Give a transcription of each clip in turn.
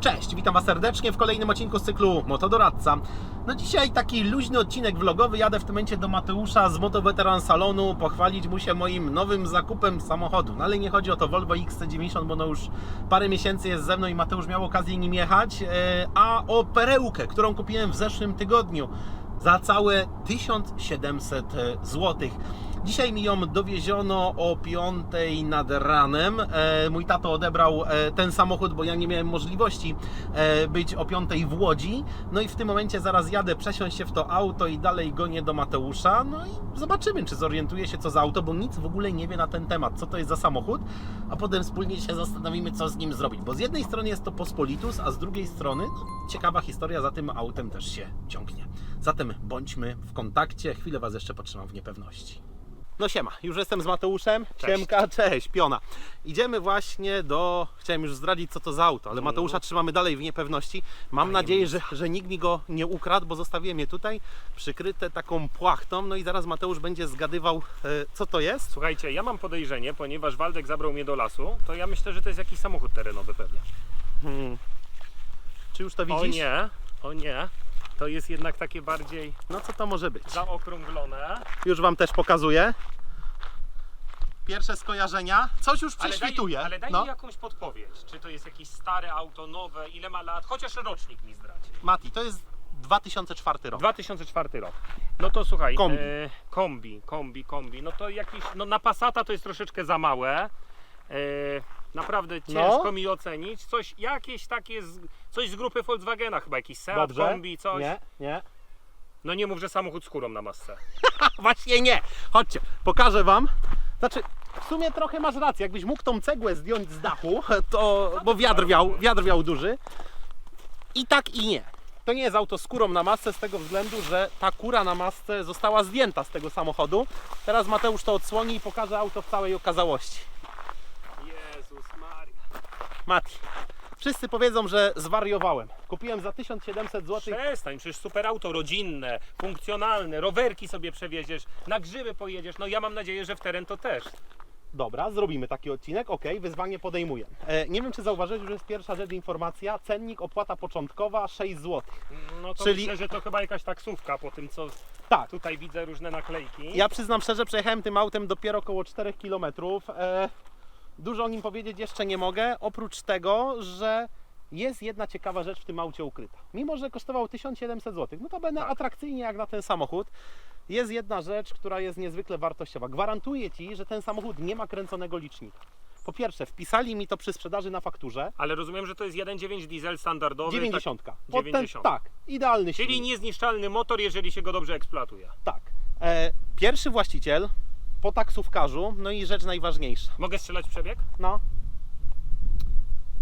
Cześć, witam Was serdecznie w kolejnym odcinku z cyklu Motodoradca. No dzisiaj taki luźny odcinek vlogowy, jadę w tym momencie do Mateusza z Motoweteran Salonu pochwalić mu się moim nowym zakupem samochodu. No ale nie chodzi o to Volvo XC90, bo no już parę miesięcy jest ze mną i Mateusz miał okazję nim jechać, e, a o perełkę, którą kupiłem w zeszłym tygodniu za całe 1700 zł. Dzisiaj mi ją dowieziono o 5 nad ranem. E, mój tato odebrał e, ten samochód, bo ja nie miałem możliwości e, być o 5 w Łodzi. No i w tym momencie zaraz jadę przesiąść się w to auto i dalej gonię do Mateusza. No i zobaczymy, czy zorientuje się co za auto, bo nic w ogóle nie wie na ten temat, co to jest za samochód, a potem wspólnie się zastanowimy, co z nim zrobić. Bo z jednej strony jest to Pospolitus, a z drugiej strony no, ciekawa historia za tym autem też się ciągnie. Zatem bądźmy w kontakcie. Chwilę Was jeszcze potrzymam w niepewności. No siema, już jestem z Mateuszem. Cześć. Siemka, cześć, piona. Idziemy właśnie do... Chciałem już zdradzić co to za auto, ale Mateusza trzymamy dalej w niepewności. Mam nadzieję, że, że nikt mi go nie ukradł, bo zostawiłem je tutaj przykryte taką płachtą. No i zaraz Mateusz będzie zgadywał e, co to jest. Słuchajcie, ja mam podejrzenie, ponieważ Waldek zabrał mnie do lasu, to ja myślę, że to jest jakiś samochód terenowy pewnie. Hmm. Czy już to widzisz? O nie, o nie. To jest jednak takie bardziej No co to może być? zaokrąglone. Już Wam też pokazuję. Pierwsze skojarzenia. Coś już Ale daj, prześwituje. ale daj no. mi jakąś podpowiedź. Czy to jest jakieś stare auto, nowe, ile ma lat? Chociaż rocznik mi zdradź. Mati, to jest 2004 rok. 2004 rok. No to słuchaj. Kombi. E, kombi, kombi, kombi. No to jakiś, no na Passata to jest troszeczkę za małe. E, naprawdę ciężko No. mi ocenić. Coś, jakieś takie, z, coś z grupy Volkswagena chyba, jakiś Seat Dobrze. kombi, coś. Nie, nie. No nie mów, że samochód z kurą na masce. Właśnie nie. Chodźcie, pokażę wam. Znaczy, w sumie trochę masz rację. Jakbyś mógł tą cegłę zdjąć z dachu, to. bo wiatr wiał, wiatr wiał duży. I tak i nie. To nie jest auto z kurą na masce z tego względu, że ta kura na masce została zdjęta z tego samochodu. Teraz Mateusz to odsłoni i pokaże auto w całej okazałości. Mati, wszyscy powiedzą, że zwariowałem. Kupiłem za 1700 zł. Przestań, przecież super auto rodzinne, funkcjonalne, rowerki sobie przewieziesz, na grzyby pojedziesz. No ja mam nadzieję, że w teren to też. Dobra, zrobimy taki odcinek. Ok, wyzwanie podejmuję. E, nie wiem, czy zauważyłeś, że jest pierwsza rzecz informacja. Cennik, opłata początkowa 6 zł. No to Czyli- myślę, że to chyba jakaś taksówka po tym, co Tak. tutaj widzę różne naklejki. Ja przyznam szczerze, przejechałem tym autem dopiero około 4 km. E, dużo o nim powiedzieć jeszcze nie mogę, oprócz tego, że jest jedna ciekawa rzecz w tym aucie ukryta. Mimo, że kosztował 1700 zł, no to będę Tak. atrakcyjnie jak na ten samochód. Jest jedna rzecz, która jest niezwykle wartościowa. Gwarantuję Ci, że ten samochód nie ma kręconego licznika. Po pierwsze, wpisali mi to przy sprzedaży na fakturze. Ale rozumiem, że to jest 1.9 diesel standardowy. 90. Tak, Pod ten, 90. tak, idealny czyli silnik. niezniszczalny motor, jeżeli się go dobrze eksploatuje. Tak. E, pierwszy właściciel po taksówkarzu, no i rzecz najważniejsza. Mogę strzelać przebieg? No,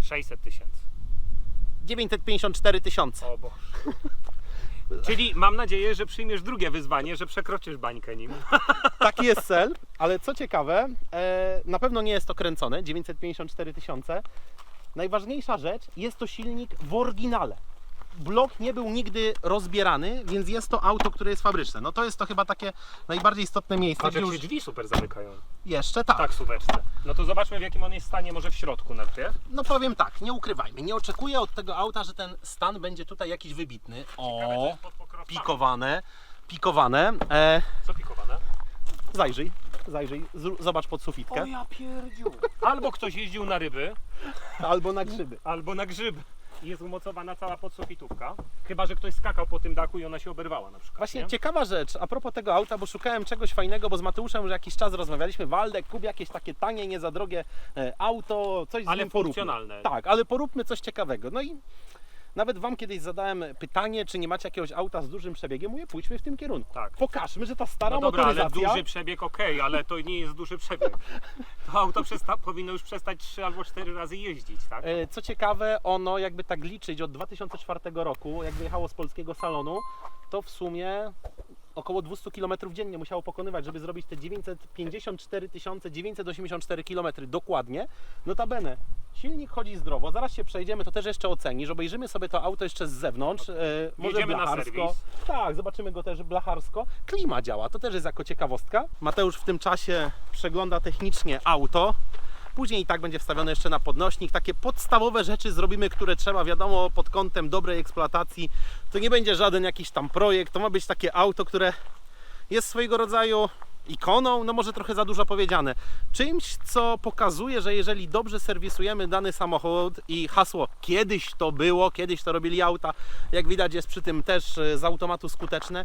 600 tysięcy. 954 tysiące. O Boże. Czyli mam nadzieję, że przyjmiesz drugie wyzwanie, że przekroczysz bańkę nim. Taki jest cel, ale co ciekawe, e, na pewno nie jest to kręcone, 954 tysiące. Najważniejsza rzecz, jest to silnik w oryginale. Blok nie był nigdy rozbierany, więc jest to auto, które jest fabryczne. No to jest to chyba takie najbardziej istotne miejsce. Patrz, gdzie jak się już drzwi super zamykają. jeszcze tak. Tak, suweczce. No to zobaczmy, w jakim on jest stanie, może w środku najpierw. No powiem tak, nie ukrywajmy, nie oczekuję od tego auta, że ten stan będzie tutaj jakiś wybitny. O, pikowane, pikowane. E, Co pikowane? zajrzyj, zajrzyj, zobacz pod sufitkę. ja pierdziu. Albo ktoś jeździł na ryby, Albo na grzyby. albo na grzyby. I Jest umocowana cała podsufitówka. Chyba, że ktoś skakał po tym dachu i ona się oberwała na przykład. Właśnie nie? ciekawa rzecz, a propos tego auta, bo szukałem czegoś fajnego, bo z Mateuszem już jakiś czas rozmawialiśmy, Waldek, kup jakieś takie tanie, nie za drogie e, auto, coś z Ale nim poróbmy. funkcjonalne. Tak, ale poróbmy coś ciekawego. No i nawet Wam kiedyś zadałem pytanie, czy nie macie jakiegoś auta z dużym przebiegiem, mówię, pójdźmy w tym kierunku. Tak. Pokażmy, że ta stara No dobra, ale motoryzacja... duży przebieg okej, ale to nie jest duży przebieg. To auto przesta- powinno już przestać 3 albo 4 razy jeździć, tak? E, Co ciekawe, ono jakby tak liczyć od 2004 roku, jak wyjechało z polskiego salonu, to w sumie około 200 km dziennie musiało pokonywać, żeby zrobić te 954 984 km dokładnie. Notabene, silnik chodzi zdrowo, zaraz się przejdziemy, to też jeszcze ocenisz, obejrzymy sobie to auto jeszcze z zewnątrz, e, może Jedziemy na blacharsko. Tak, zobaczymy go też blacharsko. Klima działa, to też jest jako ciekawostka. Mateusz w tym czasie przegląda technicznie auto. Później i tak będzie wstawione jeszcze na podnośnik. Takie podstawowe rzeczy zrobimy, które trzeba, wiadomo, pod kątem dobrej eksploatacji. To nie będzie żaden jakiś tam projekt, to ma być takie auto, które jest swojego rodzaju ikoną, no może trochę za dużo powiedziane. Czymś, co pokazuje, że jeżeli dobrze serwisujemy dany samochód i hasło kiedyś to było, kiedyś to robili auta, jak widać jest przy tym też e, z automatu skuteczne,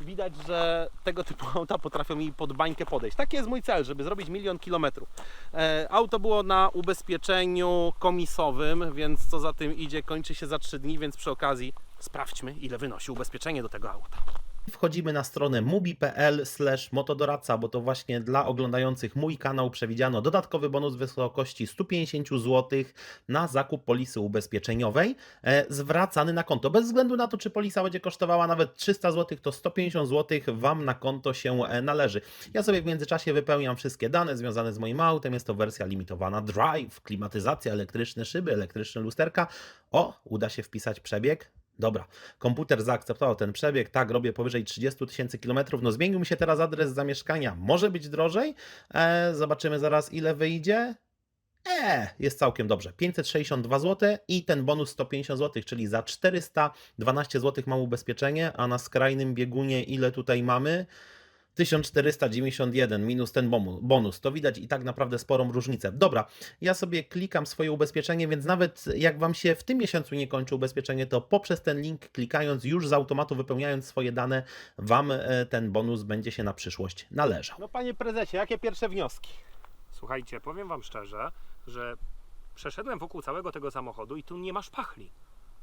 widać, że tego typu auta potrafią mi pod bańkę podejść. Taki jest mój cel, żeby zrobić milion kilometrów. E, Auto było na ubezpieczeniu komisowym, więc co za tym idzie, kończy się za 3 dni, więc przy okazji sprawdźmy, ile wynosi ubezpieczenie do tego auta. Wchodzimy na stronę mubi.pl motodoradca, bo to właśnie dla oglądających mój kanał przewidziano dodatkowy bonus w wysokości 150 zł na zakup polisy ubezpieczeniowej e, zwracany na konto. Bez względu na to, czy polisa będzie kosztowała nawet 300 zł, to 150 zł Wam na konto się e, należy. Ja sobie w międzyczasie wypełniam wszystkie dane związane z moim autem. Jest to wersja limitowana Drive, klimatyzacja, elektryczne szyby, elektryczne lusterka. O, uda się wpisać przebieg. Dobra, komputer zaakceptował ten przebieg, tak, robię powyżej 30 tysięcy kilometrów, no zmienił mi się teraz adres zamieszkania, może być drożej, e, zobaczymy zaraz ile wyjdzie. E, jest całkiem dobrze. 562 zł i ten bonus 150 zł, czyli za 412 zł mam ubezpieczenie, a na skrajnym biegunie ile tutaj mamy? 1491 minus ten bonus. To widać i tak naprawdę sporą różnicę. Dobra, ja sobie klikam swoje ubezpieczenie, więc nawet jak Wam się w tym miesiącu nie kończy ubezpieczenie, to poprzez ten link klikając już z automatu wypełniając swoje dane, Wam e, ten bonus będzie się na przyszłość należał. No panie prezesie, jakie pierwsze wnioski? Słuchajcie, powiem Wam szczerze, że przeszedłem wokół całego tego samochodu i tu nie ma szpachli.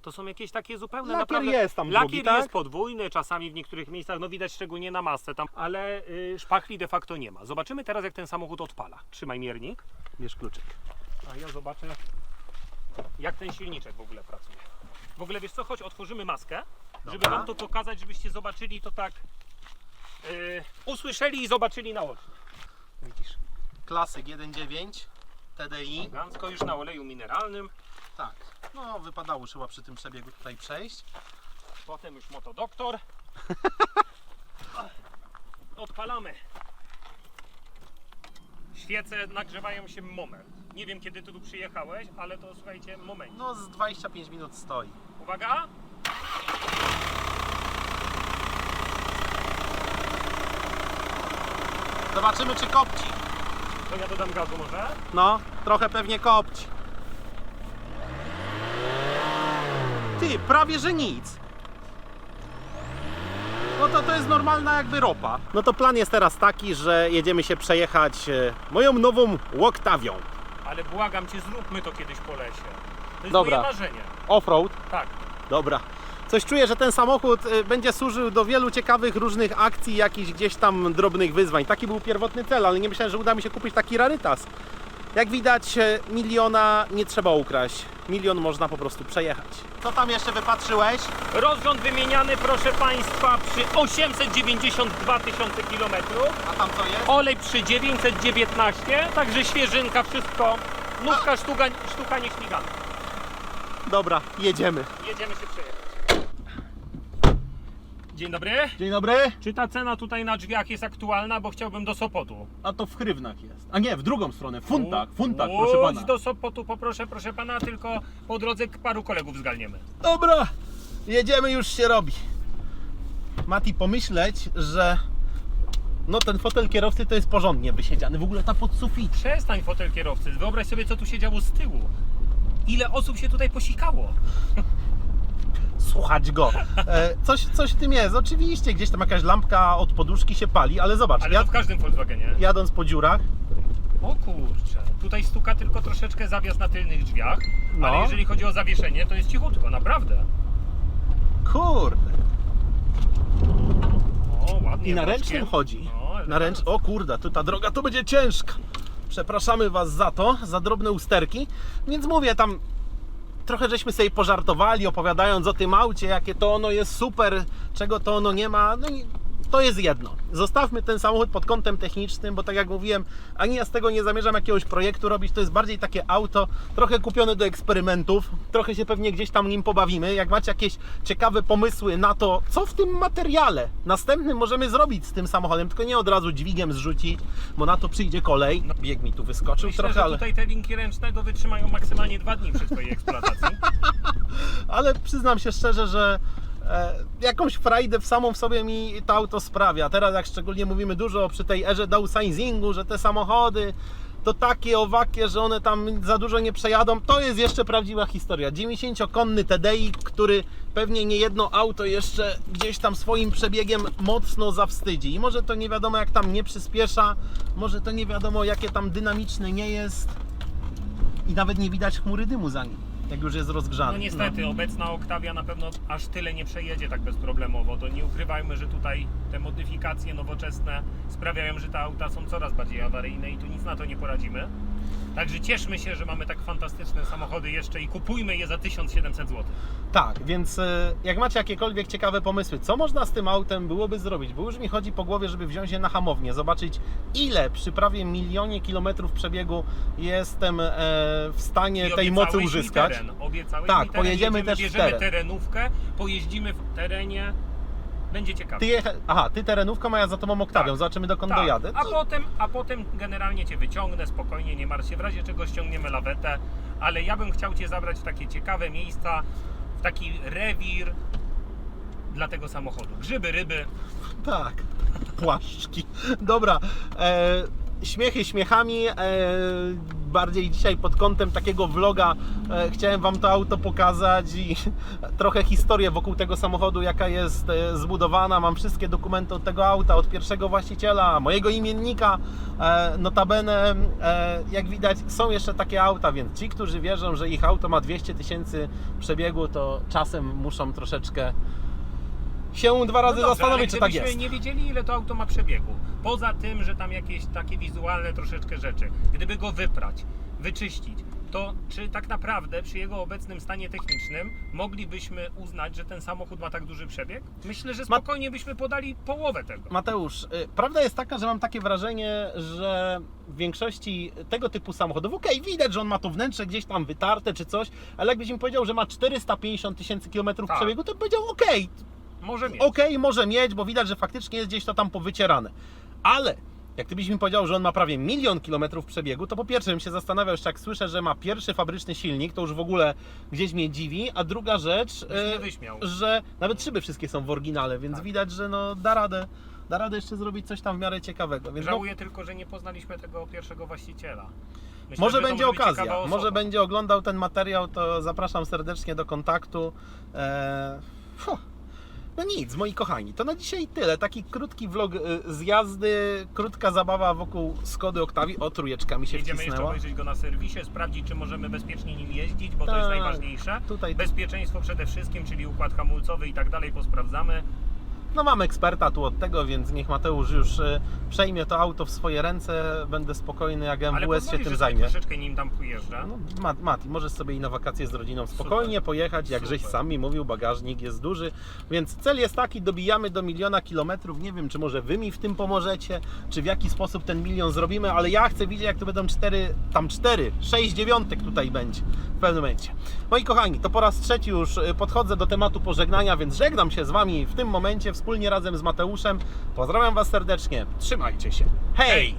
To są jakieś takie zupełne Lakier naprawdę... jest tam Lakier drugi, tak? jest podwójny, czasami w niektórych miejscach, no widać szczególnie na masce tam, ale y, szpachli de facto nie ma. Zobaczymy teraz jak ten samochód odpala. Trzymaj miernik, Bierz kluczyk. a ja zobaczę jak ten silniczek w ogóle pracuje. W ogóle wiesz co, choć otworzymy maskę, żeby Dobra. Wam to pokazać, żebyście zobaczyli to tak, y, usłyszeli i zobaczyli na oczy. Widzisz, Klasyk 1.9 TDI. elegancko już na oleju mineralnym. Tak. No wypadało trzeba przy tym przebiegu tutaj przejść. Potem już motodoktor. Odpalamy. Świece nagrzewają się moment. Nie wiem kiedy ty tu przyjechałeś, ale to słuchajcie, moment. No z 25 minut stoi. Uwaga! Zobaczymy czy kopci. To ja dodam gazu może? No, trochę pewnie kopci. Ty, prawie że nic. No to to jest normalna jakby ropa. No to plan jest teraz taki, że jedziemy się przejechać e, moją nową Łoktawią. Ale błagam cię, zróbmy to kiedyś po lesie. To jest Dobra. moje marzenie. Offroad. Tak. Dobra. Coś czuję, że ten samochód y, będzie służył do wielu ciekawych różnych akcji, jakichś gdzieś tam drobnych wyzwań. Taki był pierwotny cel, ale nie myślałem, że uda mi się kupić taki rarytas. Jak widać, y, miliona nie trzeba ukraść. Milion można po prostu przejechać. Co tam jeszcze wypatrzyłeś? Rozrząd wymieniany, proszę Państwa, przy 892 tysiące kilometrów. A tam co jest? Olej przy 919, także świeżynka, wszystko. Nówka sztuka, sztuka nieśmigana. Dobra, jedziemy. Jedziemy się przejechać. Dzień dobry. Dzień dobry. Czy ta cena tutaj na drzwiach jest aktualna, bo chciałbym do Sopotu? A to w hrywnach jest. A nie, w drugą stronę, w funtach, w funtach, proszę pana. do Sopotu poproszę, proszę pana, tylko po drodze paru kolegów zgalniemy. Dobra, jedziemy, już się robi. Mati, pomyśleć, że no ten fotel kierowcy to jest porządnie wysiedziany. W ogóle ta pod sufit. Przestań fotel kierowcy, wyobraź sobie co tu się działo z tyłu. Ile osób się tutaj posikało? Słuchać go. E, coś, coś w tym jest. Oczywiście, gdzieś tam jakaś lampka od poduszki się pali, ale zobacz, Ale jad, to w każdym Volkswagenie. jadąc po dziurach, O kurczę, tutaj stuka tylko troszeczkę zawias na tylnych drzwiach, No. ale jeżeli chodzi o zawieszenie, to jest cichutko, naprawdę. kurde. O, ładnie. I na boczkiem. ręcznym chodzi. No, Na ręcz... O kurde, tu ta droga to będzie ciężka. Przepraszamy Was za to, za drobne usterki. Więc mówię, tam trochę żeśmy sobie pożartowali, opowiadając o tym aucie, jakie to ono jest super, czego to ono nie ma. No i to jest jedno. Zostawmy ten samochód pod kątem technicznym, bo tak jak mówiłem, ani ja z tego nie zamierzam jakiegoś projektu robić. To jest bardziej takie auto, trochę kupione do eksperymentów. Trochę się pewnie gdzieś tam nim pobawimy. Jak macie jakieś ciekawe pomysły na to, co w tym materiale następnym możemy zrobić z tym samochodem, tylko nie od razu dźwigiem zrzucić, bo na to przyjdzie kolej. No, bieg mi tu wyskoczył Myślę, trochę, ale... tutaj te linki ręcznego wytrzymają maksymalnie dwa dni przy swojej eksploatacji. ale przyznam się szczerze, że jakąś frajdę w samą w sobie mi to auto sprawia. Teraz jak szczególnie mówimy dużo przy tej erze downsizingu, że te samochody to takie owakie, że one tam za dużo nie przejadą, to jest jeszcze prawdziwa historia. 90-konny TDI, który pewnie nie jedno auto jeszcze gdzieś tam swoim przebiegiem mocno zawstydzi. I może to nie wiadomo jak tam nie przyspiesza, może to nie wiadomo jakie tam dynamiczne nie jest i nawet nie widać chmury dymu za nim, jak już jest rozgrzany. No niestety, obecna Octavia na pewno aż tyle nie przejedzie tak bezproblemowo. To nie ukrywajmy, że tutaj te modyfikacje nowoczesne sprawiają, że te auta są coraz bardziej awaryjne i tu nic na to nie poradzimy. Także cieszmy się, że mamy tak fantastyczne samochody jeszcze i kupujmy je za 1700 zł. Tak, więc e, jak macie jakiekolwiek ciekawe pomysły, co można z tym autem byłoby zrobić, bo już mi chodzi po głowie, żeby wziąć je na hamownię, zobaczyć ile przy prawie milionie kilometrów przebiegu jestem e, w stanie I tej mocy obiecałeś mi uzyskać. Teren. Obiecałeś Tak, mi teren. pojedziemy Jedziemy, też w bierzemy teren. terenówkę, pojeździmy w terenie. Będzie ciekawe. Ty jecha... Aha, ty terenówką, a ja za tobą Oktawią, Tak. zobaczymy dokąd Tak, dojadę. a potem, a potem generalnie Cię wyciągnę spokojnie, nie martw się, w razie czego ściągniemy lawetę, ale ja bym chciał Cię zabrać w takie ciekawe miejsca, w taki rewir dla tego samochodu. Grzyby, ryby, Tak, płaszczki. Dobra, e, śmiechy śmiechami. E, bardziej dzisiaj pod kątem takiego vloga e, chciałem Wam to auto pokazać i trochę historię wokół tego samochodu, jaka jest e, zbudowana. Mam wszystkie dokumenty od tego auta, od pierwszego właściciela, mojego imiennika. E, notabene, e, jak widać, są jeszcze takie auta, więc ci, którzy wierzą, że ich auto ma 200 tysięcy przebiegu, to czasem muszą troszeczkę się dwa razy No dobrze, zastanowić, czy tak gdybyśmy jest. nie wiedzieli, ile to auto ma przebiegu, poza tym, że tam jakieś takie wizualne troszeczkę rzeczy, gdyby go wyprać, wyczyścić, to czy tak naprawdę przy jego obecnym stanie technicznym moglibyśmy uznać, że ten samochód ma tak duży przebieg? Myślę, że Ma- spokojnie byśmy podali połowę tego. Mateusz, y, prawda jest taka, że mam takie wrażenie, że w większości tego typu samochodów, okej, widać, że on ma to wnętrze gdzieś tam wytarte czy coś, ale jakbyś mi powiedział, że ma 450 tysięcy kilometrów Tak. przebiegu, to bym powiedział, okej, Może mieć. okej, może mieć, bo widać, że faktycznie jest gdzieś to tam powycierane. Ale jak ty byś mi powiedział, że on ma prawie milion kilometrów przebiegu, to po pierwsze bym się zastanawiał, jeszcze jak słyszę, że ma pierwszy fabryczny silnik, to już w ogóle gdzieś mnie dziwi, a druga rzecz, e, wyśmiał. że nawet szyby wszystkie są w oryginale, więc Tak. widać, że no da radę, da radę jeszcze zrobić coś tam w miarę ciekawego. Więc no, Żałuję tylko, że nie poznaliśmy tego pierwszego właściciela. Myślę, może to będzie być okazja, ciekawa może będzie oglądał ten materiał, to zapraszam serdecznie do kontaktu. Eee, fu. No nic, moi kochani, to na dzisiaj tyle. Taki krótki vlog y, z jazdy, krótka zabawa wokół Skody Oktawii. O, trójeczka mi się Jedziemy jeszcze wcisnęła. obejrzeć go na serwisie, sprawdzić, czy możemy bezpiecznie nim jeździć, bo to Tak. jest najważniejsze. Tutaj Bezpieczeństwo przede wszystkim, czyli układ hamulcowy i tak dalej, posprawdzamy. No mam eksperta tu od tego, więc niech Mateusz już y, przejmie to auto w swoje ręce. Będę spokojny, jak Ale MWS się pozwolisz, tym że tak zajmie. troszeczkę nim tam pojeżdżę. No, Mat, Mati, możesz sobie i na wakacje z rodziną spokojnie pojechać, jak żeś Super. sam mi mówił, bagażnik jest duży, więc cel jest taki, dobijamy do miliona kilometrów, nie wiem, czy może Wy mi w tym pomożecie, czy w jaki sposób ten milion zrobimy, ale ja chcę widzieć, jak to będą cztery, tam cztery, sześć dziewiątek tutaj będzie w pewnym momencie. Moi kochani, to po raz trzeci już y, podchodzę do tematu pożegnania, więc żegnam się z Wami w tym momencie, wspólnie razem z Mateuszem, pozdrawiam Was serdecznie, trzymajcie się, hej!